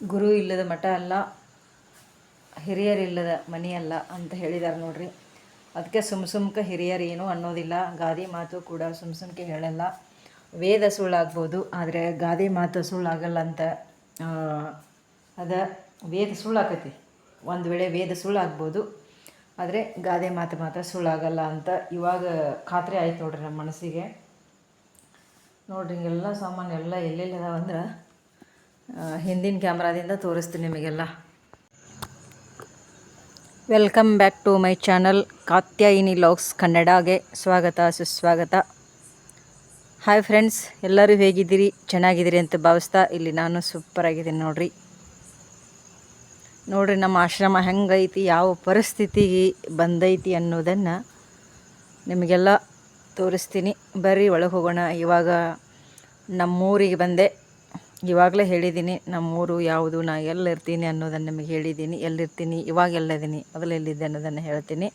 ಗುರು ಇಲ್ಲದ ಮಠ ಅಲ್ಲ ಹಿರಿಯರಿಲ್ಲದ ಮನೆಯಲ್ಲ ಅಂತ ಹೇಳಿದ್ದಾರೆ ನೋಡ್ರಿ. ಅದಕ್ಕೆ ಸುಮ್ ಸುಮ್ಕ ಹಿರಿಯರೇನು ಅನ್ನೋದಿಲ್ಲ. ಗಾದೆ ಮಾತು ಕೂಡ ಸುಮ್ ಸುಮ್ಕೆ ಹೇಳಲ್ಲ. ವೇದ ಸುಳ್ಳಾಗ್ಬೋದು ಆದರೆ ಗಾದೆ ಮಾತು ಸುಳ್ಳಾಗಲ್ಲ ಅಂತ ಅದ ವೇದ ಸುಳ್ಳಾಕತಿ. ಒಂದು ವೇಳೆ ವೇದ ಸುಳ್ಳಾಗ್ಬೋದು ಆದರೆ ಗಾದೆ ಮಾತು ಮಾತ್ರ ಸುಳ್ಳಾಗಲ್ಲ ಅಂತ ಇವಾಗ ಖಾತ್ರಿ ಆಯ್ತು ನೋಡ್ರಿ ನಮ್ಮ ಮನಸ್ಸಿಗೆ. ನೋಡ್ರಿ ಹಿಂಗೆಲ್ಲ ಸಾಮಾನು ಎಲ್ಲ ಎಲ್ಲೆಲ್ಲಿ ಅದಾವ ಅಂದ್ರೆ ಆ, ಹಿಂದಿನ ಕ್ಯಾಮ್ರಾದಿಂದ ತೋರಿಸ್ತೀನಿ ನಿಮಗೆಲ್ಲ. Welcome back to my channel Katyayini logs ಕನ್ನಡಗೆ ಸ್ವಾಗತ, ಸುಸ್ವಾಗತ. ಹಾಯ್ ಫ್ರೆಂಡ್ಸ್ ಎಲ್ಲರೂ ಹೇಗಿದ್ದೀರಿ? ಚೆನ್ನಾಗಿದ್ದೀರಿ ಅಂತ ಭಾವಿಸ್ತಾ ಇಲ್ಲಿ ನಾನು ಸೂಪರ್ ಆಗಿದ್ದೀನಿ ನೋಡ್ರಿ. ನೋಡ್ರಿ ನಮ್ಮ ಆಶ್ರಮ ಹೆಂಗೈತಿ, ಯಾವ ಪರಿಸ್ಥಿತಿಗೆ ಬಂದೈತಿ ಅನ್ನೋದನ್ನು ನಿಮಗೆಲ್ಲ ತೋರಿಸ್ತೀನಿ. ಬರ್ರಿ ಒಳಗೆ ಹೋಗೋಣ, ಇವಾಗ ನಮ್ಮೂರಿಗೆ ಬಂದೆ. ಇವಾಗಲೇ ಹೇಳಿದ್ದೀನಿ, ನಮ್ಮೂರು ಯಾವುದು, ನಾ ಎಲ್ಲಿರ್ತೀನಿ ಅನ್ನೋದನ್ನು ನಿಮಗೆ ಹೇಳಿದ್ದೀನಿ. ಎಲ್ಲಿರ್ತೀನಿ? ಇವಾಗ ಎಲ್ಲಿದ್ದೀನಿ? ಮೊದಲು ಎಲ್ಲಿದ್ದೆ ಅನ್ನೋದನ್ನು ಹೇಳ್ತೀನಿ.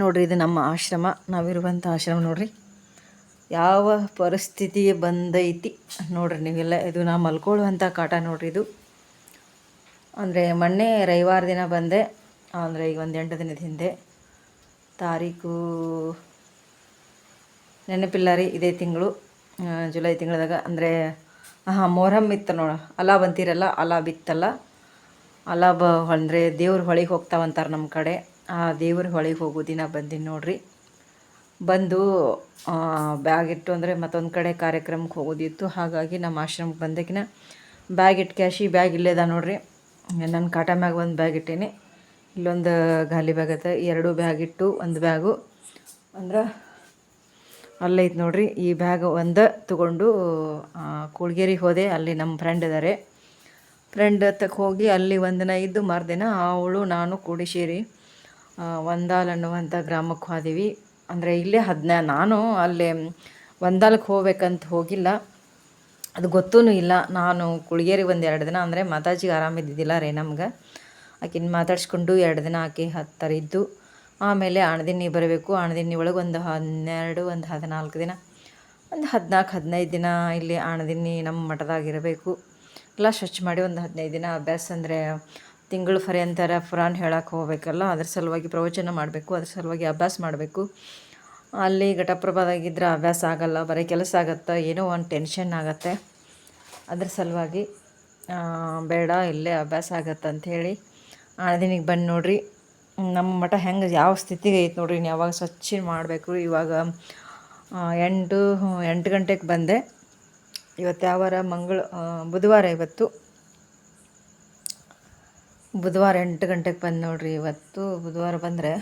ನೋಡಿರಿ, ಇದು ನಮ್ಮ ಆಶ್ರಮ. ನಾವಿರುವಂಥ ಆಶ್ರಮ ನೋಡಿರಿ. ಯಾವ ಪರಿಸ್ಥಿತಿಗೆ ಬಂದೈತಿ? ನೋಡ್ರಿ, ನೀವೆಲ್ಲ ಇದು ನಾ ಮಲ್ಕೊಳ್ಳುವಂಥ ಕಾಟ ನೋಡ್ರಿ ಇದು. ಅಂದರೆ, ಮೊನ್ನೆ ರವಿವಾರ ದಿನ ಬಂದೆ. ಅಂದರೆ, ಈಗ ಒಂದು ಎಂಟು ದಿನದ ಹಿಂದೆ. ತಾರೀಕು ನೆನಪಿಲ್ಲ ರೀ, ಇದೇ ತಿಂಗಳು ಜುಲೈ ತಿಂಗಳದಾಗ. ಅಂದರೆ ಹಾಂ ಮೊಹರಮ್ ಇತ್ತು ನೋಡ. ಅಲಾ ಬಂತೀರಲ್ಲ, ಅಲಾ ಬಿತ್ತಲ್ಲ. ಅಲಾ ಬ, ಅಂದರೆ ದೇವ್ರ ಹೊಳಿಗೆ ಹೋಗ್ತಾವಂತಾರೆ ನಮ್ಮ ಕಡೆ. ಆ ದೇವ್ರ ಹೊಳಿಗೆ ಹೋಗೋ ದಿನ ಬಂದೀನಿ ನೋಡ್ರಿ. ಬಂದು ಬ್ಯಾಗ್ ಇಟ್ಟು ಅಂದರೆ ಮತ್ತೊಂದು ಕಡೆ ಕಾರ್ಯಕ್ರಮಕ್ಕೆ ಹೋಗೋದಿತ್ತು. ಹಾಗಾಗಿ ನಮ್ಮ ಆಶ್ರಮಕ್ಕೆ ಬಂದಕಿನ ಬ್ಯಾಗ್ ಇಟ್ಟು ಕ್ಯಾಶಿ ಬ್ಯಾಗ್ ಇಲ್ಲೇದ ನೋಡ್ರಿ. ನನ್ನ ಕಾಟ ಮ್ಯಾಗ ಒಂದು ಬ್ಯಾಗ್ ಇಟ್ಟೀನಿ. ಇಲ್ಲೊಂದು ಗಾಲಿ ಬ್ಯಾಗ್ ಐತೆ ಎರಡು ಬ್ಯಾಗ್ ಇಟ್ಟು ಒಂದು ಬ್ಯಾಗು. ಅಂದ್ರೆ ಅಲ್ಲೈತೆ ನೋಡ್ರಿ, ಈ ಬ್ಯಾಗ್ ಒಂದು ತಗೊಂಡು ಕೂಳ್ಗೇರಿಗೆ ಹೋದೆ, ಅಲ್ಲಿ ನಮ್ಮ ಫ್ರೆಂಡ್ ಇದ್ದಾರೆ ಫ್ರೆಂಡ್ ಹತ್ತಕ್ಕೆ ಹೋಗಿ ಅಲ್ಲಿ ಒಂದಿನ ದಿನ ಇದ್ದು ಮರುದಿನ ಅವಳು, ನಾನು ಕೂಡಿ ಸೇರಿ ಒಂದಾಲ್ ಅನ್ನುವಂಥ ಗ್ರಾಮಕ್ಕೆ ಹೋದೀವಿ. ಅಂದರೆ ಇಲ್ಲೇ ಹದಿನ, ನಾನು ಅಲ್ಲಿ ಒಂದಾಲಕ್ಕೆ ಹೋಗ್ಬೇಕಂತ ಹೋಗಿಲ್ಲ. ಅದು ಗೊತ್ತೂ ಇಲ್ಲ. ನಾನು ಕುಳಿಗೇರಿ ಒಂದು ಎರಡು ದಿನ, ಅಂದರೆ ಮಾತಾಜಿಗೆ ಆರಾಮಿದ್ದಿದ್ದಿಲ್ಲ ರೀ ನಮ್ಗೆ. ಆಕಿನ ಮಾತಾಡ್ಸ್ಕೊಂಡು ಎರಡು ದಿನ ಆಕೆ ಹತ್ತರಿದ್ದು ಆಮೇಲೆ ಅಣದಿನ್ನಿ ಬರಬೇಕು. ಅಣದಿನ್ನಿ ಒಳಗೆ ಒಂದು ಹನ್ನೆರಡು, ಒಂದು ಹದಿನಾಲ್ಕು ದಿನ. ಒಂದು ಹದಿನಾಲ್ಕು, ಹದಿನೈದು ದಿನ ಇಲ್ಲಿ ಅಣದಿನ್ನಿ ನಮ್ಮ ಮಠದಾಗಿರಬೇಕು. ಎಲ್ಲ ಸ್ವಚ್ಛ ಮಾಡಿ ಒಂದು ಹದಿನೈದು ದಿನ ಅಭ್ಯಾಸ ಅಂದರೆ ತಿಂಗಳು ಫರಿ ಅಂತಾರೆ ಫುರಾನ್ ಹೇಳಕ್ಕೆ ಹೋಗ್ಬೇಕಲ್ಲ, ಅದ್ರ ಸಲುವಾಗಿ ಪ್ರವಚನ ಮಾಡಬೇಕು, ಅದ್ರ ಸಲುವಾಗಿ ಅಭ್ಯಾಸ ಮಾಡಬೇಕು. ಅಲ್ಲಿ ಘಟಪ್ರಭಾದಾಗಿದ್ದರೆ ಅಭ್ಯಾಸ ಆಗಲ್ಲ, ಬರೀ ಕೆಲಸ ಆಗತ್ತೆ, ಏನೋ ಒಂದು ಟೆನ್ಷನ್ ಆಗುತ್ತೆ. ಅದ್ರ ಸಲುವಾಗಿ ಬೇಡ, ಇಲ್ಲೇ ಅಭ್ಯಾಸ ಆಗತ್ತೆ ಅಂಥೇಳಿ ಆಣದಿನಿಗೆ ಬಂದು ನೋಡ್ರಿ. ನಮ್ಮ ಮಠ ಹೆಂಗೆ ಯಾವ ಸ್ಥಿತಿಗೆ ಐತೆ ನೋಡ್ರಿ ಇನ್ನು ಯಾವಾಗ ಸ್ವಚ್ಛ ಮಾಡಬೇಕು ಇವಾಗ ಎಂಟು ಎಂಟು ಗಂಟೆಗೆ ಬಂದೆ. ಇವತ್ತು ಯಾವಾರ ಮಂಗಳ ಬುಧವಾರ ಇವತ್ತು. ಬುಧವಾರ ಎಂಟು ಗಂಟೆಗೆ ಬಂದು ನೋಡ್ರಿ ಇವತ್ತು, ಬುಧವಾರ ಬಂದರೆ.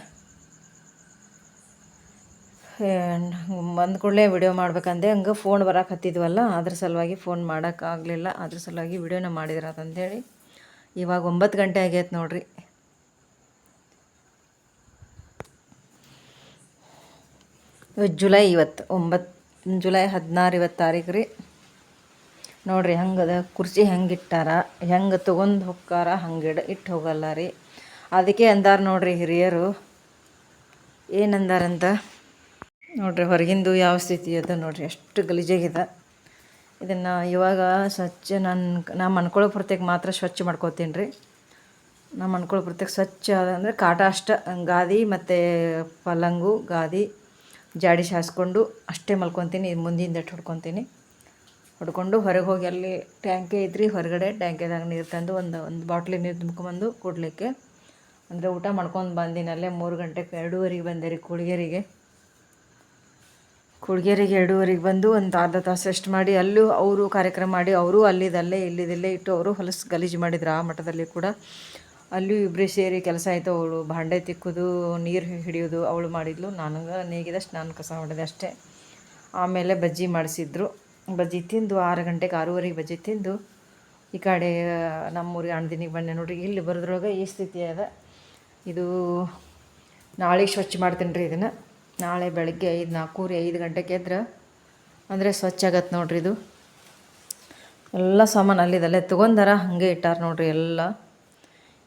ಬಂದ ಕೂಡಲೇ ವಿಡಿಯೋ ಮಾಡ್ಬೇಕಂದೆ. ಹಂಗೆ ಫೋನ್ ಬರಕ್ಕೆ ಹತ್ತಿದ್ವಲ್ಲ, ಅದ್ರ ಸಲುವಾಗಿ ಫೋನ್ ಮಾಡೋಕ್ಕಾಗಲಿಲ್ಲ ಅದ್ರ ಸಲುವಾಗಿ ವಿಡಿಯೋನ ಮಾಡಿದ್ರೆ ಅದಂತೇಳಿ ಇವಾಗ ಒಂಬತ್ತು ಗಂಟೆ ಆಗೈತೆ ನೋಡ್ರಿ. ಜುಲೈ ಇವತ್ತು ಒಂಬತ್ತು ಜುಲೈ ಹದಿನಾರು ಇವತ್ತು ತಾರೀಕು ರೀ. ನೋಡ್ರಿ ಹಂಗದ, ಕುರ್ಚಿ ಹೆಂಗೆ ಇಟ್ಟಾರ ಹೆಂಗೆ ತೊಗೊಂಡು ಹೊಕ್ಕಾರ, ಹಂಗೆ ಇಡ ಇಟ್ಟು ಹೋಗಲ್ಲ ರೀ. ಅದಕ್ಕೆ ಅಂದಾರ ನೋಡ್ರಿ ಹಿರಿಯರು, ಏನಂದಾರಂತ? ನೋಡ್ರಿ ಹೊರಗಿಂದು ಯಾವ ಸ್ಥಿತಿ ಅದ ನೋಡ್ರಿ, ಎಷ್ಟು ಗಲೀಜಾಗಿದೆ. ಇದನ್ನು ಇವಾಗ ಸ್ವಚ್ಛ, ನಾನು ನಾ ಅನ್ಕೊಳ್ಳೋ ಪ್ರತ್ಯೇಕ ಮಾತ್ರ ಸ್ವಚ್ಛ ಮಾಡ್ಕೋತೀನಿ ರೀ. ನಮ್ಮ ಅನ್ಕೊಳ್ಳೋ ಪ್ರತ್ಯೇಕ ಸ್ವಚ್ಛ ಅಂದರೆ ಕಾಟ ಅಷ್ಟ, ಗಾದಿ ಮತ್ತು ಪಲ್ಲಂಗು ಗಾದಿ. ಜಾಡಿ ಸಾಸ್ಕೊಂಡು ಅಷ್ಟೇ ಮಲ್ಕೊತೀನಿ ಮುಂದಿನ ದಟ್ಟು ಹೊಡ್ಕೊತೀನಿ. ಹೊಡ್ಕೊಂಡು ಹೊರಗೆ ಹೋಗಿ ಅಲ್ಲಿ ಟ್ಯಾಂಕೆ ಐತ್ರಿ ಹೊರಗಡೆ ಟ್ಯಾಂಕೆದಾಗ ನೀರು ತಂದು ಒಂದು ಒಂದು ಬಾಟ್ಲಿ ನೀರು ತುಂಬ್ಕೊಂಬಂದು ಕುಡಲಿಕ್ಕೆ. ಅಂದರೆ ಊಟ ಮಾಡ್ಕೊಂಡು ಬಂದಿನಲ್ಲೇ ಮೂರು ಗಂಟೆಗೆ ಎರಡೂವರೆಗೆ ಬಂದೆ ರೀ ಕೂಳ್ಗೇರಿಗೆ. ಕೂಳ್ಗೇರಿಗೆ ಎರಡೂವರೆಗೆ ಬಂದು ಒಂದು ಅರ್ಧ ತಾಸು ರೆಸ್ಟ್ ಮಾಡಿ, ಅಲ್ಲೂ ಅವರು ಕಾರ್ಯಕ್ರಮ ಮಾಡಿ, ಅವರು ಅಲ್ಲಿದಲ್ಲೇ, ಇಲ್ಲಿದಲ್ಲೇ ಇಟ್ಟು ಅವರು ಹೊಲಸು ಗಲೀಜು ಮಾಡಿದ್ರು ಆ ಮಠದಲ್ಲಿ ಕೂಡ. ಅಲ್ಲೂ ಇಬ್ಬರು ಸೇರಿ ಕೆಲಸ ಆಯಿತು. ಅವಳು ಭಾಂಡೆ ತಿಕ್ಕೋದು, ನೀರು ಹಿಡಿಯೋದು, ಅವಳು ಮಾಡಿದ್ಲು. ನನಗೆ ನೇಗಿದಷ್ಟು, ನಾನು ಕಸ ಹೊಡೆದೆ ಅಷ್ಟೇ. ಆಮೇಲೆ ಬಜ್ಜಿ ಮಾಡಿಸಿದ್ರು. ಬಜ್ಜಿ ತಿಂದು ಆರು ಗಂಟೆಗೆ, ಆರೂವರೆಗೆ ಬಜ್ಜಿ ತಿಂದು ಈ ಕಡೆ, ನಮ್ಮೂರಿಗೆ ಅಣ್ದಿನಿಗೆ ಬಂದೆ ನೋಡ್ರಿ. ಇಲ್ಲಿ ಬರೋದ್ರೊಳಗೆ ಈ ಸ್ಥಿತಿ ಅದ. ಇದು ನಾಳೆ ಸ್ವಚ್ಛ ಮಾಡ್ತೀನಿ ರೀ ಇದನ್ನು. ನಾಳೆ ಬೆಳಗ್ಗೆ ಐದು ನಾಲ್ಕೂರಿ ಐದು ಗಂಟೆಗೆ ಎದ್ರೆ. ಅಂದರೆ ಸ್ವಚ್ಛ ಆಗತ್ತೆ ನೋಡ್ರಿ ಇದು. ಎಲ್ಲ ಸಾಮಾನು ಅಲ್ಲಿದಲ್ಲೇ ತೊಗೊಂಡಾರ, ಹಾಗೆ ಇಟ್ಟಾರ ನೋಡ್ರಿ ಎಲ್ಲ.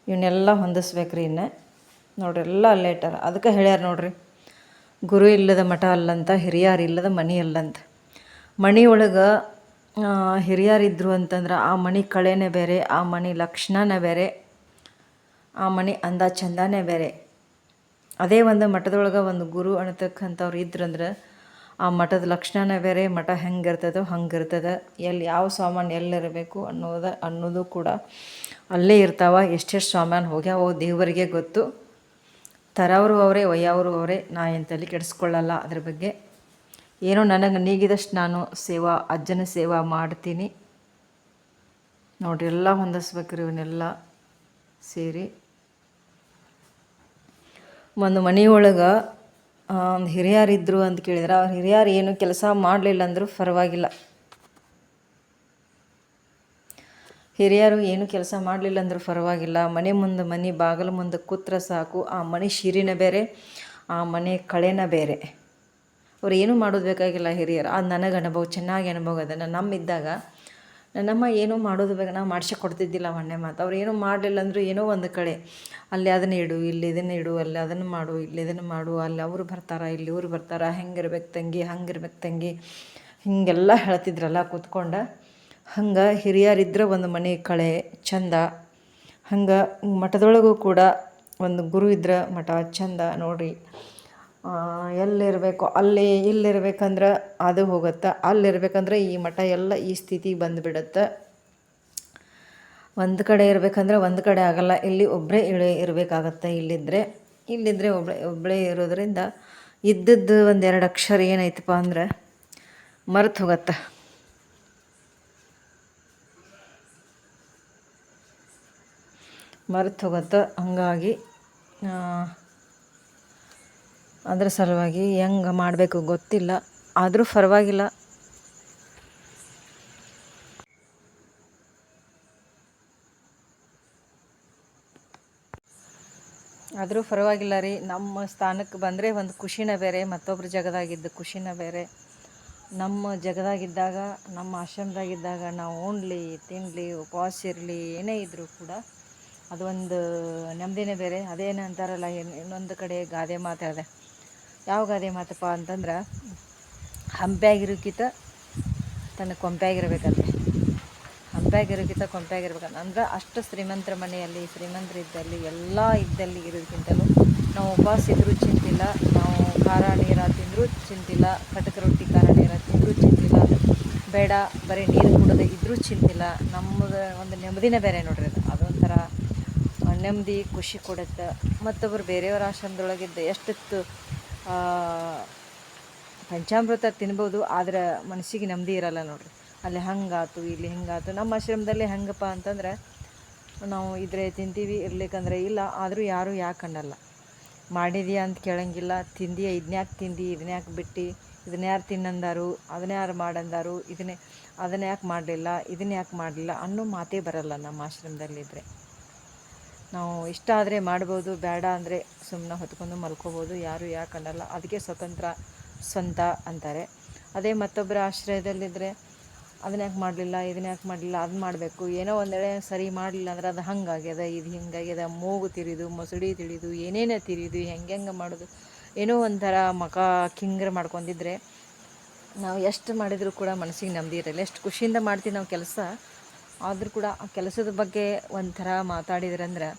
ಇವನ್ನೆಲ್ಲ ಹೊಂದಿಸ್ಬೇಕು ರೀ ಇನ್ನೇ. ನೋಡ್ರಿ ಎಲ್ಲ ಲೇಟರ್ ಅದಕ್ಕೆ ಹೇಳ್ಯಾರ ನೋಡ್ರಿ, ಗುರು ಇಲ್ಲದ ಮಠ ಅಲ್ಲಂತ, ಹಿರಿಯರು ಇಲ್ಲದ ಮನೆ ಅಲ್ಲಂತ. ಮನೆ ಒಳಗೆ ಹಿರಿಯರಿದ್ದರು ಅಂತಂದ್ರೆ ಆ ಮನೆ ಕಳೆನೇ ಬೇರೆ, ಆ ಮನೆ ಲಕ್ಷಣನೇ ಬೇರೆ, ಆ ಮನೆ ಅಂದ ಚಂದನೇ ಬೇರೆ. ಅದೇ ಒಂದು ಮಠದೊಳಗೆ ಒಂದು ಗುರು ಅನ್ನತಕ್ಕಂಥವ್ರು ಇದ್ರಂದ್ರೆ ಆ ಮಠದ ಲಕ್ಷಣನೇ ಬೇರೆ, ಮಠ ಹೆಂಗಿರ್ತದೋ ಹಂಗಿರ್ತದೆ ಎಲ್ಲಿ ಯಾವ ಸಾಮಾನು ಎಲ್ಲಿರಬೇಕು ಅನ್ನೋದು ಅನ್ನೋದು ಕೂಡ ಅಲ್ಲೇ ಇರ್ತಾವ, ಎಷ್ಟೆಷ್ಟು ಸಾಮಾನು ಹೋಗ್ಯಾವೋ ದೇವರಿಗೆ ಗೊತ್ತು. ತರವರು ಅವರೇ, ಒಯ್ಯವರು ಅವರೇ, ನಾ ಎಂತಲ್ಲಿ ತಲೆ ಕೆಡಿಸ್ಕೊಳ್ಳಲ್ಲ ಅದ್ರ ಬಗ್ಗೆ. ಏನೋ ನನಗೆ ನೀಗಿದಷ್ಟು ನಾನು ಸೇವಾ, ಅಜ್ಜನ ಸೇವಾ ಮಾಡ್ತೀನಿ. ನೋಡ್ರಿ, ಎಲ್ಲ ಹೊಂದಿಸ್ಬೇಕ್ರಿ ಇವನ್ನೆಲ್ಲ ಸೇರಿ. ಒಂದು ಮನೆಯೊಳಗೆ ಒಂದು ಹಿರಿಯರಿದ್ದರು ಅಂತ ಕೇಳಿದ್ರೆ, ಅವ್ರ ಹಿರಿಯರು ಏನು ಕೆಲಸ ಮಾಡಲಿಲ್ಲ ಅಂದರೂ ಪರವಾಗಿಲ್ಲ. ಹಿರಿಯರು ಏನು ಕೆಲಸ ಮಾಡಲಿಲ್ಲ ಅಂದ್ರೆ ಪರವಾಗಿಲ್ಲ. ಮನೆ ಮುಂದೆ ಮನೆ, ಬಾಗಲ ಮುಂದೆ ಕೂತ್ರೆ ಸಾಕು. ಆ ಮನೆ ಶಿರಿನ ಬೇರೆ, ಆ ಮನೆ ಕಳೆನ ಬೇರೆ. ಅವ್ರು ಏನೂ ಮಾಡೋದು ಬೇಕಾಗಿಲ್ಲ ಹಿರಿಯರು. ಅದು ನನಗೆ ಅನುಭವ, ಚೆನ್ನಾಗಿ ಅನುಭವ ಅದ ನಮ್ಮಿದ್ದಾಗ ನನ್ನಮ್ಮ ಏನೂ ಮಾಡೋದು ಬೇಕು, ನಾವು ಮಾಡಿಸಿ ಕೊಡ್ತಿದ್ದಿಲ್ಲ ಮೊನ್ನೆ ಮಾತು. ಅವ್ರು ಏನೂ ಮಾಡಲಿಲ್ಲ ಅಂದರೂ ಏನೋ ಒಂದು ಕಡೆ ಅಲ್ಲಿ ಅದನ್ನ ಇಡು, ಇಲ್ಲಿ ಇದನ್ನು ಇಡು, ಅಲ್ಲಿ ಅದನ್ನು ಮಾಡು, ಇಲ್ಲಿ ಇದನ್ನು ಮಾಡು, ಅಲ್ಲಿ ಅವರು ಬರ್ತಾರ, ಇಲ್ಲಿ ಇವ್ರು ಬರ್ತಾರ, ಹೆಂಗಿರ್ಬೇಕು ತಂಗಿ, ಹಂಗಿರ್ಬೇಕು ತಂಗಿ. ಹೀಗೆಲ್ಲ ಹೇಳ್ತಿದ್ರಲ್ಲ ಕೂತ್ಕೊಂಡು. ಹಂಗೆ ಹಿರಿಯರಿದ್ರೆ ಒಂದು ಮನೆ ಕಳೆ, ಚಂದ. ಹಂಗೆ ಮಠದೊಳಗೂ ಕೂಡ ಒಂದು ಗುರು ಇದ್ರೆ ಮಠ, ಚಂದ ನೋಡಿರಿ. ಎಲ್ಲಿರಬೇಕು, ಅಲ್ಲಿ ಇಲ್ಲಿರ್ಬೇಕಂದ್ರೆ ಅದು ಹೋಗುತ್ತೆ. ಅಲ್ಲಿರ್ಬೇಕಂದ್ರೆ ಈ ಮಠ ಎಲ್ಲ ಈ ಸ್ಥಿತಿಗೆ ಬಂದುಬಿಡುತ್ತೆ. ಒಂದು ಕಡೆ ಇರಬೇಕಂದ್ರೆ ಒಂದು ಕಡೆ ಆಗಲ್ಲ. ಇಲ್ಲಿ ಒಬ್ಬರೇ ಇಳಿ, ಇರಬೇಕಾಗತ್ತೆ ಇಲ್ಲಿದ್ದರೆ ಇಲ್ಲಿದ್ದರೆ ಒಬ್ಬಳೆ ಒಬ್ಬಳೇ ಇರೋದ್ರಿಂದ ಇದ್ದದ್ದು ಒಂದೆರಡು ಅಕ್ಷರ ಏನೈತಪ್ಪ ಅಂದ್ರೆ ಮರೆತು ಹೋಗತ್ತೆ. ಮರೆತು ಹೋಗುತ್ತೆ. ಹಂಗಾಗಿ ಅದ್ರ ಸಲುವಾಗಿ ಹೆಂಗೆ ಮಾಡಬೇಕು ಗೊತ್ತಿಲ್ಲ. ಆದರೂ ಪರವಾಗಿಲ್ಲ. ಆದರೂ ಪರವಾಗಿಲ್ಲ ರೀ. ನಮ್ಮ ಸ್ಥಾನಕ್ಕೆ ಬಂದರೆ ಒಂದು ಖುಷಿನ ಬೇರೆ ಮತ್ತೊಬ್ಬರ ಜಗದಾಗಿದ್ದ ಖುಷಿನ ಬೇರೆ. ನಮ್ಮ ಜಗದಾಗಿದ್ದಾಗ, ನಮ್ಮ ಆಶ್ರಮದಾಗಿದ್ದಾಗ, ನಾವು ಉಣ್ಲಿ ತಿನ್ನಲಿ ಉಪವಾಸ ಇರಲಿ, ಏನೇ ಇದ್ದರೂ ಕೂಡ ಅದು ಒಂದು ನೆಮ್ಮದಿನೇ ಬೇರೆ. ಅದೇನು ಅಂತಾರಲ್ಲ ಇನ್ನೊಂದು ಕಡೆ ಗಾದೆ ಮಾತಾಡಿದೆ ಯಾವ ಗಾದೆ ಮಾತಪ್ಪ ಅಂತಂದ್ರೆ ಹಂಪ್ಯಾಗಿರೋಕ್ಕಿಂತ ತನ್ನ ಕೊಂಪ್ಯಾಗಿರ್ಬೇಕಂತೆ. ಹಂಪ್ಯಾಗಿರೋಕ್ಕಿಂತ ಕೊಂಪ್ಯಾಗಿರ್ಬೇಕಂತ. ಅಂದ್ರೆ ಅಷ್ಟು ಶ್ರೀಮಂತರ ಮನೆಯಲ್ಲಿ ಶ್ರೀಮಂತರಿದ್ದಲ್ಲಿ ಎಲ್ಲ ಇದ್ದಲ್ಲಿ ಇರೋದಕ್ಕಿಂತಲೂ ನಾವು ಉಪವಾಸ ಇದ್ದರೂ ಚಿಂತಿಲ್ಲ, ನಾವು ಖಾರ ನೀರ ತಿಂದರೂ ಚಿಂತಿಲ್ಲ, ಕಟಕ ರೊಟ್ಟಿ ಖಾರ ನೀರ ತಿಂದರೂ ಚಿಂತಿಲ್ಲ, ಬೇಡ, ಬರೀ ನೀರು ಕುಡದೆ ಇದ್ದರೂ ಚಿಂತಿಲ್ಲ. ನಮ್ಮದು ಒಂದು ನೆಮ್ಮದಿನೇ ಬೇರೆ ನೋಡ್ರಿ ಅದು. ಅದೊಂಥರ ನೆಮ್ಮದಿ, ಖುಷಿ ಕೊಡುತ್ತೆ. ಮತ್ತೊಬ್ಬರು ಬೇರೆಯವರ ಆಶ್ರಮದೊಳಗಿದ್ದ ಎಷ್ಟೊತ್ತು ಪಂಚಾಮೃತ ತಿನ್ಬೋದು, ಆದರೆ ಮನಸ್ಸಿಗೆ ನೆಮ್ಮದಿ ಇರಲ್ಲ ನೋಡಿರಿ. ಅಲ್ಲಿ ಹಂಗಾತು, ಇಲ್ಲಿ ಹಿಂಗಾತು. ನಮ್ಮ ಆಶ್ರಮದಲ್ಲಿ ಹೆಂಗಪ್ಪ ಅಂತಂದ್ರೆ, ನಾವು ಇದ್ರೆ ತಿಂತೀವಿ ಇರ್ಲಿಕ್ಕಂದ್ರೆ ಇಲ್ಲ, ಆದರೂ ಯಾರೂ ಯಾಕೆ ಅನ್ನಲ್ಲ. ಮಾಡಿದೀಯಾ ಅಂತ ಕೇಳಂಗಿಲ್ಲ. ತಿಂದಿಯಾ, ಇದನ್ಯಾಕೆ ತಿಂದು ಇದನ್ಯಾಕೆ ಬಿಟ್ಟು? ಇದನ್ನ ಯಾರು ತಿನ್ನಂದಾರು? ಅದನ್ನ ಯಾರು ಮಾಡಂದಾರು? ಇದನ್ನೇ ಅದನ್ನ ಯಾಕೆ ಮಾಡಲಿಲ್ಲ? ಇದನ್ನ ಯಾಕೆ ಮಾಡಲಿಲ್ಲ? ಅನ್ನೋ ಮಾತೇ ಬರಲ್ಲ ನಮ್ಮ ಆಶ್ರಮದಲ್ಲಿದ್ದರೆ ನಾವು ಇಷ್ಟ ಆದರೆ ಮಾಡ್ಬೋದು, ಬೇಡ ಅಂದರೆ ಸುಮ್ಮನೆ ಹೊತ್ಕೊಂಡು ಮಲ್ಕೋಬೋದು, ಯಾರು ಯಾಕೆ ಅನ್ನಲ್ಲ ಅದಕ್ಕೆ ಸ್ವತಂತ್ರ ಸ್ವಂತ ಅಂತಾರೆ. ಅದೇ ಮತ್ತೊಬ್ಬರ ಆಶ್ರಯದಲ್ಲಿದ್ದರೆ ಅದನ್ನ ಯಾಕೆ ಮಾಡಲಿಲ್ಲ, ಇದನ್ನ ಯಾಕೆ ಮಾಡಲಿಲ್ಲ, ಅದು ಮಾಡಬೇಕು. ಏನೋ ಒಂದೆಡೆ ಸರಿ ಮಾಡಲಿಲ್ಲ ಅಂದ್ರೆ ಅದು ಹಂಗಾಗ್ಯದ, ಇದು ಹಿಂಗಾಗ್ಯದ, ಮೂಗು ತಿರಿದು, ಮೊಸಡಿ ತಿಳಿದು ಏನೇನೇ ತಿರಿದು, ಹೆಂಗೆ ಹೆಂಗೆ ಮಾಡೋದು. ಏನೋ ಒಂಥರ ಮಖ ಕಿಂಗ್ರ ಮಾಡ್ಕೊಂಡಿದ್ರೆ ನಾವು ಎಷ್ಟು ಮಾಡಿದರೂ ಕೂಡ ಮನಸ್ಸಿಗೆ ನೆಮ್ಮದಿ ಇರಲ್ಲ. ಎಷ್ಟು ಖುಷಿಯಿಂದ ಮಾಡ್ತೀವಿ ನಾವು ಕೆಲಸ ಆದರೂ ಕೂಡ ಆ ಕೆಲಸದ ಬಗ್ಗೆ ಒಂಥರ ಮಾತಾಡಿದ್ರಂದ್ರೆ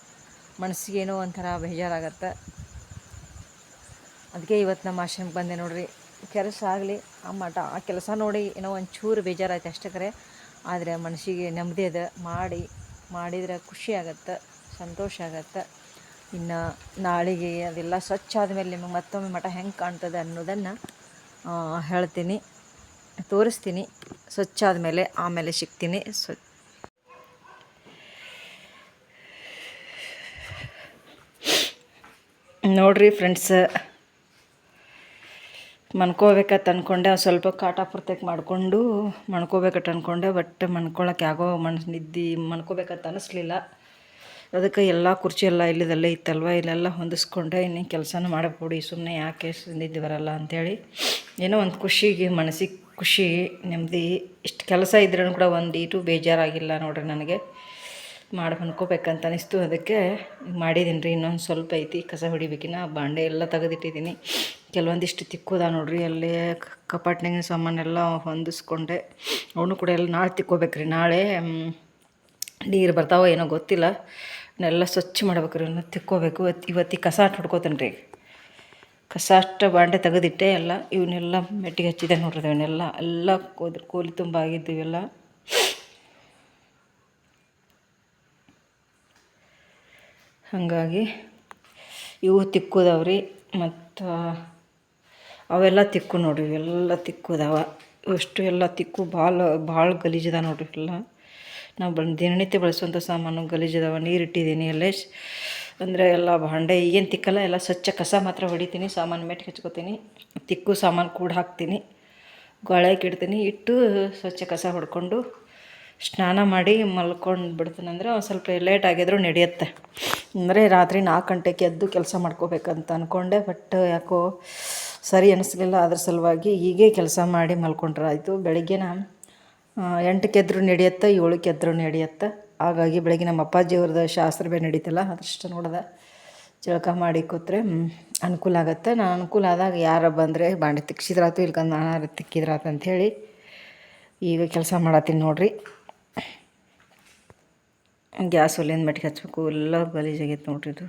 ಮನಸ್ಸಿಗೆ ಏನೋ ಒಂಥರ ಬೇಜಾರಾಗತ್ತೆ. ಅದಕ್ಕೆ ಇವತ್ತು ನಮ್ಮ ಆಶ್ರಮಕ್ಕೆ ಬಂದೆ ನೋಡ್ರಿ. ಕೆಲಸ ಆಗಲಿ, ಆ ಮಠ, ಆ ಕೆಲಸ ನೋಡಿ ಏನೋ ಒಂಚೂರು ಬೇಜಾರಾಯ್ತು ಅಷ್ಟೇ ಕರೆ. ಆದರೆ ಮನಸ್ಸಿಗೆ ನೆಮ್ಮದಿ ಅದ. ಮಾಡಿ, ಮಾಡಿದ್ರೆ ಖುಷಿ ಆಗತ್ತೆ, ಸಂತೋಷ ಆಗತ್ತೆ. ಇನ್ನು ನಾಳಿಗೆ ಅದೆಲ್ಲ ಸ್ವಚ್ಛ ಆದಮೇಲೆ ನಿಮಗೆ ಮತ್ತೊಮ್ಮೆ ಮಠ ಹೆಂಗೆ ಕಾಣ್ತದೆ ಅನ್ನೋದನ್ನು ಹೇಳ್ತೀನಿ, ತೋರಿಸ್ತೀನಿ. ಸ್ವಚ್ಛ ಆದಮೇಲೆ ಆಮೇಲೆ ಸಿಗ್ತೀನಿ. ಸ್ವ ನೋಡ್ರಿ ಫ್ರೆಂಡ್ಸ್ ಮಣ್ಕೋಬೇಕತ್ ಅಂದ್ಕೊಂಡೆ ಒಂದು ಸ್ವಲ್ಪ ಕಾಟ ಪುರ್ತಕ್ಕೆ ಮಾಡಿಕೊಂಡು ಮಣ್ಕೋಬೇಕಂತ ಅಂದ್ಕೊಂಡೆ ಬಟ್ ಮನ್ಕೊಳಕ್ಕೆ ಯಾಗೋ ಮನ್ಸು ನಿದ್ದಿ ಮನ್ಕೋಬೇಕಂತ ಅನ್ನಿಸ್ಲಿಲ್ಲ ಅದಕ್ಕೆ ಎಲ್ಲ ಕುರ್ಚಿ ಎಲ್ಲ ಇಲ್ಲಿದಲ್ಲೇ ಇತ್ತಲ್ವ, ಇಲ್ಲೆಲ್ಲ ಹೊಂದಿಸ್ಕೊಂಡೆ ಇನ್ನು ಕೆಲಸನೂ ಮಾಡಬೋಡಿ ಸುಮ್ಮನೆ ಯಾಕೆ ನಿದ್ದೆ ಬರಲ್ಲ ಅಂಥೇಳಿ ಏನೋ ಒಂದು ಖುಷಿಗೆ, ಮನಸ್ಸಿಗೆ ಖುಷಿ, ನೆಮ್ಮದಿ, ಇಷ್ಟು ಕೆಲಸ ಇದ್ರೂ ಕೂಡ ಒಂದು ಈಟು ಬೇಜಾರಾಗಿಲ್ಲ ನೋಡ್ರಿ ನನಗೆ. ಮಾಡಿ ಅನ್ಕೋಬೇಕಂತ ಅನಿಸ್ತು. ಅದಕ್ಕೆ ಮಾಡಿದ್ದೀನಿ ರೀ, ಇನ್ನೊಂದು ಸ್ವಲ್ಪ ಐತಿ. ಕಸ ಹೊಡಿಬೇಕಿನ ಬಾಂಡೆ ಎಲ್ಲ ತೆಗೆದಿಟ್ಟಿದ್ದೀನಿ. ಕೆಲವೊಂದಿಷ್ಟು ತಿಕ್ಕೋದ ನೋಡ್ರಿ. ಅಲ್ಲಿ ಕಪಾಟ್ನಾಗಿನ ಸಾಮಾನೆಲ್ಲ ಹೊಂದಿಸ್ಕೊಂಡೆ. ಅವನು ಕೂಡ ಎಲ್ಲ ನಾಳೆ ತಿಕ್ಕೋಬೇಕ್ರಿ ನಾಳೆ ನೀರು ಬರ್ತಾವೋ ಏನೋ ಗೊತ್ತಿಲ್ಲ. ಎಲ್ಲ ಸ್ವಚ್ಛ ಮಾಡ್ಬೇಕು ರೀ. ತಿಕ್ಕೋಬೇಕು. ಇವತ್ತಿ ಕಸ ಹೊಡ್ಕೋತೇನೆ ರೀ. ಕಸ ಅಷ್ಟು ಬಾಂಡೆ ತೆಗೆದಿಟ್ಟೆ ಎಲ್ಲ. ಇವನ್ನೆಲ್ಲ ಮೆಟ್ಟಿಗೆ ಹಚ್ಚಿದೆ ನೋಡ್ರಿ. ಇವನ್ನೆಲ್ಲ, ಎಲ್ಲ ಕೋದ್, ಕೋಲಿ ತುಂಬ ಆಗಿದ್ದು ಇವೆಲ್ಲ. ಹಾಗಾಗಿ ಇವು ತಿಕ್ಕುದವ್ರಿ ಮತ್ತು ಅವೆಲ್ಲ ತಿಕ್ಕು ನೋಡ್ರಿ ಎಲ್ಲ ತಿಕ್ಕುದವ. ಅಷ್ಟು ಎಲ್ಲ ತಿಕ್ಕು ಭಾಳ ಭಾಳ ಗಲೀಜದ ನೋಡ್ರಿ ಎಲ್ಲ. ನಾವು ಬ ದಿನನಿತ್ಯ ಬಳಸುವಂಥ ಸಾಮಾನು ಗಲೀಜದವ ನೀರು ಇಟ್ಟಿದ್ದೀನಿ ಎಲ್ಲೇ ಶ್- ಅಂದರೆ ಎಲ್ಲ ಭಾಂಡೆ ಏನು ತಿಕ್ಕಲ್ಲ, ಎಲ್ಲ ಸ್ವಚ್ಛ ಕಸ ಮಾತ್ರ ಹೊಡಿತೀನಿ, ಸಾಮಾನು ಮೆಟ್ಟಿಗೆ ಹಚ್ಕೋತೀನಿ. ತಿಕ್ಕು ಸಾಮಾನು ಕೂಡ ಹಾಕ್ತೀನಿ ಗೊಳೆ ಇಡ್ತೀನಿ, ಇಟ್ಟು ಸ್ವಚ್ಛ ಕಸ ಹೊಡ್ಕೊಂಡು ಸ್ನಾನ ಮಾಡಿ ಮಲ್ಕೊಂಡು ಬಿಡ್ತೀನಿ ಅಂದರೆ ಒಂದು ಸ್ವಲ್ಪ ಲೇಟ್ ಆಗಿದ್ರು ನಡೆಯುತ್ತೆ. ಅಂದರೆ ರಾತ್ರಿ ನಾಲ್ಕು ಗಂಟೆಗೆ ಎದ್ದು ಕೆಲಸ ಮಾಡ್ಕೋಬೇಕಂತ ಅಂದ್ಕೊಂಡೆ ಬಟ್ ಯಾಕೋ ಸರಿ ಅನ್ನಿಸ್ಲಿಲ್ಲ ಅದ್ರ ಸಲುವಾಗಿ ಹೀಗೆ ಕೆಲಸ ಮಾಡಿ ಮಲ್ಕೊಂಡ್ರೆ ಆಯಿತು ಬೆಳಿಗ್ಗೆನ ಎಂಟಕ್ಕೆ ನಡೆಯುತ್ತೆ, ಏಳಕ್ಕೆ ಎದ್ರು ನಡೆಯುತ್ತೆ. ಹಾಗಾಗಿ ಬೆಳಗ್ಗೆ ನಮ್ಮ ಅಪ್ಪಾಜಿಯವ್ರದ್ದು ಶಾಸ್ತ್ರ ಬೇ ನಡೀತಲ್ಲ ಅದಷ್ಟು ನೋಡಿದೆ ಜಳಕ ಮಾಡಿ ಕೂತ್ರೆ ಅನುಕೂಲ ಆಗುತ್ತೆ. ನಾನು ಅನುಕೂಲ ಆದಾಗ ಯಾರು ಬಂದರೆ ಬಾಂಡೆ ತಿಕ್ಸಿದ್ರಾತು ಇಲ್ಕಂದು ನಾನು ತಿಕ್ಕಿದ್ರಾತು ಅಂಥೇಳಿ ಈಗ ಕೆಲಸ ಮಾಡತ್ತೀನಿ ನೋಡ್ರಿ. ಗ್ಯಾಸ್ ಒಲೆಯಿಂದ ಮಟ್ಟಿಗೆ ಹಚ್ಬೇಕು ಎಲ್ಲ ಗಲೀಜಾಗೈತೆ ನೋಡ್ರಿ ಇದು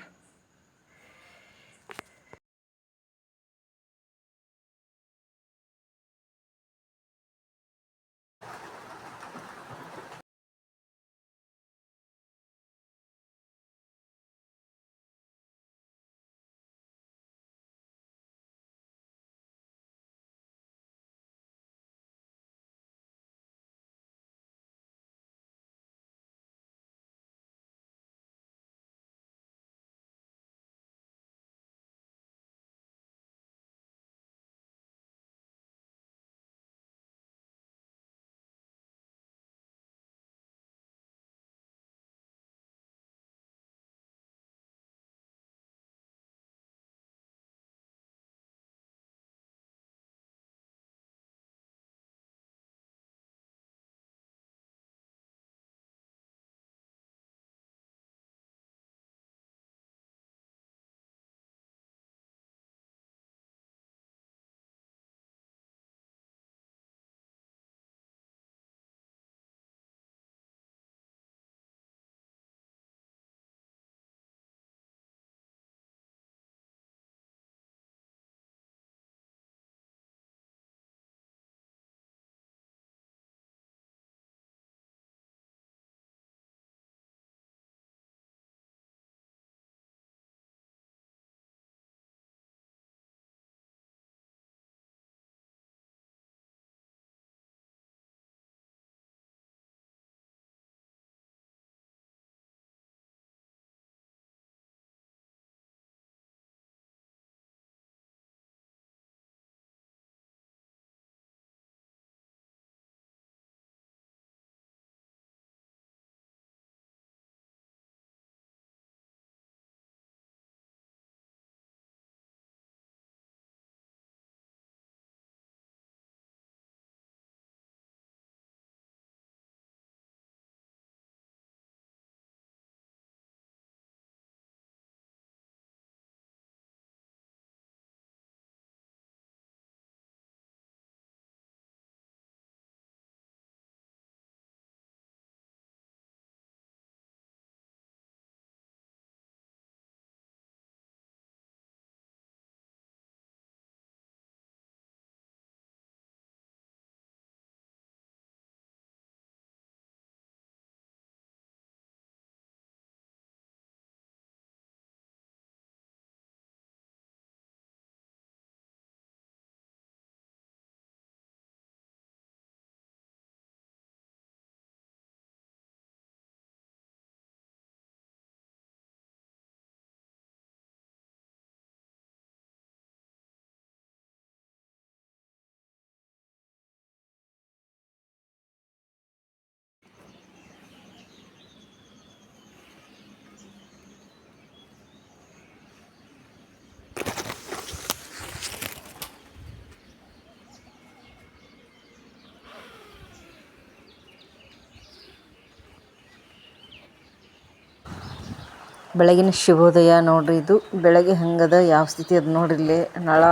ಬೆಳಗಿನ ಶುಭೋದಯ ನೋಡ್ರಿ ಇದು ಬೆಳಗ್ಗೆ ಹೆಂಗದ ಯಾವ ಸ್ಥಿತಿ ಅದ ನೋಡ್ರಿ ಇಲ್ಲಿ. ನಳ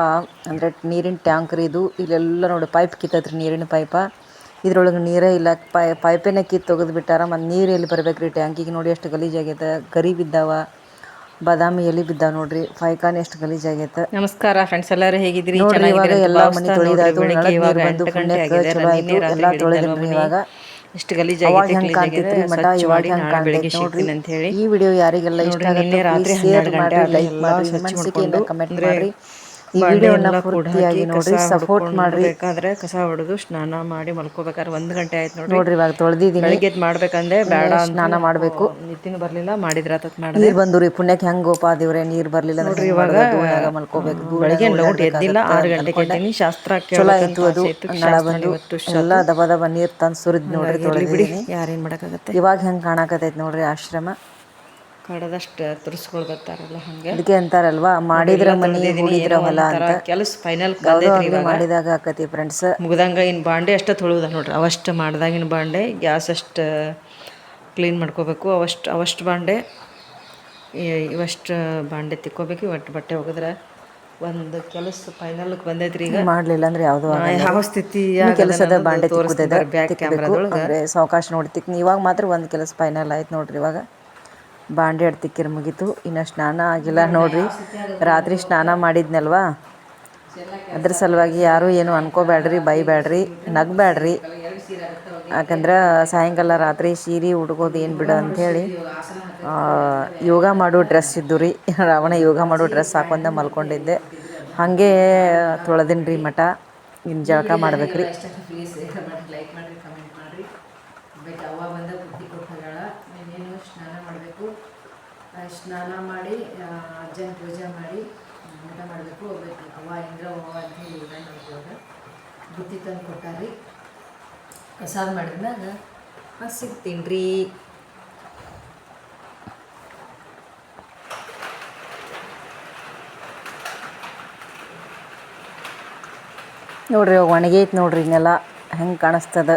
ಅಂದ್ರೆ ನೀರಿನ ಟ್ಯಾಂಕ್ ರೀ ಇದು. ಇಲ್ಲೆಲ್ಲ ನೋಡಿ ಪೈಪ್ ಕಿತ್ತೈತ್ರಿ ನೀರಿನ ಪೈಪ ಇದ್ರೊಳಗೆ ನೀರೇ ಇಲ್ಲ. ಪೈ ಪೈಪೇನೆ ಕಿತ್ತು ತೆಗೆದು ಬಿಟ್ಟಾರ ಮತ್ತು ನೀರು ಎಲ್ಲಿ ಬರ್ಬೇಕ್ರಿ? ಟ್ಯಾಂಕಿಗೆ ನೋಡಿ ಎಷ್ಟು ಗಲೀಜಾಗೈತೆ ಗರಿ ಬಿದ್ದಾವ. ಬಾದಾಮಿ ಎಲಿ ಬಿದ್ದಾವ ನೋಡ್ರಿ. ಫೈಕಾನ್ ಎಷ್ಟು ಗಲೀಜಾಗೈತೆ ನಮಸ್ಕಾರ ಫ್ರೆಂಡ್ಸ್ ಎಲ್ಲರೂ ಹೇಗಿದ್ರಿ ನೋಡ್ರಿ ಇವಾಗ ಎಲ್ಲ ಮನೆ ತೊಳೆದಾಯ್ತು. ಬಂದು ಪುಣ್ಯಕ್ಕೆ. ಚಲೋ ಆಯ್ತು. ಎಲ್ಲ ತೊಳೆದ್ರಿ ಇವಾಗ. ಎಷ್ಟು ಗಲೀಜಾಗಿತ್ತು ಗಲೀಜಾಗಿದೆ ಮಠ ಇವಾಗ ಅಂತ ಹೇಳಿ. ಈ ವಿಡಿಯೋ ಯಾರಿಗೆಲ್ಲ ಇಷ್ಟ ಆಗುತ್ತೆ ರಾತ್ರಿ ಹನ್ನೆರಡು ಗಂಟೆ ಲೈಕ್ ಮಾಡಿ ಕಮೆಂಟ್ ಮಾಡ್ರಿ. ಈ ವಿಡಿಯೋನ ಪೂರ್ತಿಯಾಗಿ ನೋಡ್ರಿ ಸಪೋರ್ಟ್ ಮಾಡ್ರಿ. ಬೇಕಾದ್ರೆ ಕಸ ಹೊಡೆದು ಸ್ನಾನ ಮಾಡಿ ಮಲ್ಕೋಬೇಕಾದ್ರೆ ಒಂದ್ ಗಂಟೆ ಆಯ್ತು ನೋಡ್ರಿ. ನೋಡ್ರಿ ಇವಾಗ ತೊಳೆದಿದ್ದೀನಿ. ಬೆಳಿಗ್ಗೆ ಮಾಡ್ಬೇಕಂದ್ರೆ ಬೇಡ ಸ್ನಾನ ಮಾಡ್ಬೇಕು. ನಿತ್ತಿನ ಬರ್ಲಿಲ್ಲ ಮಾಡಿದ್ರ ಆತತ್ ಮಾಡಿದೆ. ನೀರ್ ಬಂದ್ರಿ ಪುಣ್ಯಕ್ಕೆ ಹೆಂಗ್ ಗೋಪಾ ದೇವ್ರೆ ನೀರ್ ಬರ್ಲಿಲ್ಲ ನೋಡ್ರಿ ಇವಾಗ? ಮಲ್ಕೋಬೇಕು ಬೆಳಿಗ್ಗೆ ಲೌಟ್ ಎದ್ದಿಲ್ಲ ಆರು ಗಂಟೆಗೆ. ಎದ್ದೀನಿ ಶಾಸ್ತ್ರ ಚಲೋ ಆಯ್ತು ಅದು. ನಳ ಬಂದು ಎಲ್ಲ ದಬ ದಬ ನೀರ್ ತಂದು ಸುರಿದ್ ನೋಡ್ರಿ ತೊಳೆದಿದ್ದೀನಿ. ಯಾರೇನ್ ಮಾಡಕ್ಕಾಗತ್ತೆ? ಇವಾಗ ಹೆಂಗ್ ಕಾಣಕತೈತಿ ನೋಡ್ರಿ ಆಶ್ರಮ. ಕಡದಷ್ಟು ತುರ್ಸ್ಕೊಳ್ ಬರ್ತಾರಲ್ಲ ಹಂಗೆ? ಅದಕ್ಕೆ ಅಂತಾರಲ್ವಾ ಮಾಡಿದ್ರ ಮನಿ ಹೂಡಿದ್ರ ಹೊಲ ಅಂತ. ಕೆಲಸ ಫೈನಲ್ ಮಾಡಿದಾಗ ಆಕತಿ ಫ್ರೆಂಡ್ಸ್ ಮುಗ್ದಂಗ ಇನ್ ಬಾಂಡೆ ಅಷ್ಟ ತೊಳುದ ನೋಡ್ರಿ ಅವಷ್ಟು ಮಾಡ್ದಾಗಿನ ಬಾಂಡೆ ಗ್ಯಾಸ್ ಅಷ್ಟು ಕ್ಲೀನ್ ಮಾಡ್ಕೋಬೇಕು ಅವಷ್ಟು ಅವಷ್ಟು ಬಾಂಡೆ ಇವಷ್ಟು ಬಾಂಡೆ ತಿಕ್ಕೋಬೇಕು ಇವತ್ತು ಬಟ್ಟೆ ಒಗದ್ರ ಒಂದು ಕೆಲಸ ಫೈನಲ್ ಬಂದೈತ್ರಿ ಈಗ. ಮಾಡ್ಲಿಲ್ಲ ಅಂದ್ರೆ ಯಾವ್ದು ಯಾವ ಸ್ಥಿತಿ ಕೆಲಸದ ಬಾಂಡೆ ತೋರಿಸ್ತಿದ್ದಾರೆ ಬ್ಯಾಕ್ ಕ್ಯಾಮ್ರಾದೊಳಗೆ ಸಾವಕಾಶ ನೋಡ್ತಿಕ್ ಇವಾಗ ಮಾತ್ರ ಒಂದು ಕೆಲಸ ಫೈನಲ್ ಆಯ್ತು ನೋಡ್ರಿ ಇವಾಗ. ಬಾಂಡೆ ತಿಕ್ಕಿರ್ ಮುಗೀತು. ಇನ್ನು ಸ್ನಾನ ಆಗಿಲ್ಲ ನೋಡ್ರಿ. ರಾತ್ರಿ ಸ್ನಾನ ಮಾಡಿದ್ನಲ್ವಾ? ಅದ್ರ ಸಲುವಾಗಿ ಯಾರು ಏನು ಅನ್ಕೋಬೇಡ್ರಿ ಬೈಬೇಡ್ರಿ ನಗ್ಬೇಡ್ರಿ ಯಾಕಂದ್ರೆ ಸಾಯಂಕಾಲ ರಾತ್ರಿ ಸೀರೆ ಉಟ್ಕೋದು ಏನು ಬಿಡು ಅಂಥೇಳಿ ಯೋಗ ಮಾಡೋ ಡ್ರೆಸ್ ಇದ್ದು ರೀ. ರಾವಣ ಯೋಗ ಮಾಡೋ ಡ್ರೆಸ್ ಹಾಕೊಂಡ ಮಲ್ಕೊಂಡಿದ್ದೆ. ಹಾಗೆ ತೊಳೆದಿನ್ರಿ ರೀ ಮಠ. ಇನ್ನು ಜಳಕ ಮಾಡ್ಬೇಕ್ರಿ. ಲೈಕ್ ಮಾಡಿರಿ ಕಮೆಂಟ್ ಮಾಡಿರಿ ಬಟ್ ಅವ್ವ ಬಂದ ಬುದ್ಧಿ ಕೊಟ್ಟು ಹೋಗ್ಯಾಳ ನೀನೇನು ಸ್ನಾನ ಮಾಡಬೇಕು ಸ್ನಾನ ಮಾಡಿ ಅಜ್ಜನ ಪೂಜೆ ಮಾಡಿ, ಊಟ ಮಾಡಬೇಕು, ಹೋಗ್ಬೇಕು. ಅವ್ವ ಇಂದ್ರ ಅವ್ವ ಅಂತ ಹೇಳಿ ಮಾಡ್ಕೊಳ್ಳೋದ ಬುತ್ತಿ ತಂದು ಕೊಟ್ಟಾರಿ ಪ್ರಸಾದ ಮಾಡಿದ್ಮ್ಯಾಗ? ಸಿಗ್ತೀನಿ ರೀ. ನೋಡ್ರಿ ಇವಾಗ ಒಣಗೈತೆ ನೋಡ್ರಿ ಇನ್ನೆಲ್ಲ ಹೆಂಗೆ ಕಾಣಿಸ್ತದ.